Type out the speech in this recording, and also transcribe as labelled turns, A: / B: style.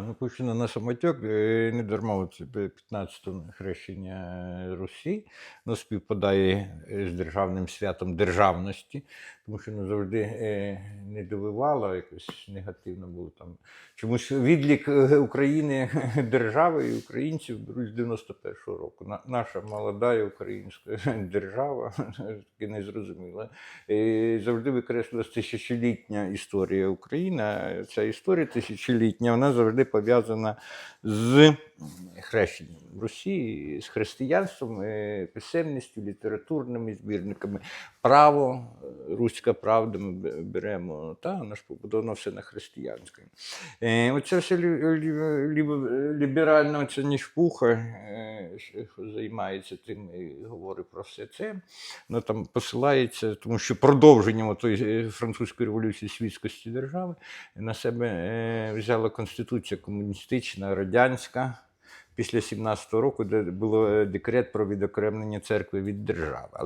A: Ну, на самотек, е, не дарма це 15 хрещення Русі, ну, співпадає з державним святом державності, тому що не завжди не довивало, якось негативно було там. Чомусь відлік е, України держави і українців беруть з 91-го року. На- Наша молода українська держава, таки незрозуміла. Е, Завжди викреслилась тисячолітня історія України. Ця історія тисячолітня вона завжди пов'язана з хрещенням в Росії, з християнством, е, писемністю, літературними збірниками. Право, е, руська правда ми беремо, та воно ж побудовано все на християнському. Е, Оце все лі- лі- лі- ліберальна ця ніжпуха е, займається тим і говорить про все це. Ну, там посилається, тому що продовженням тої французької революції світськості держави на себе взяла конституція комуністична, радянська. Після 17-го року, де було е, декрет про відокремлення церкви від держави.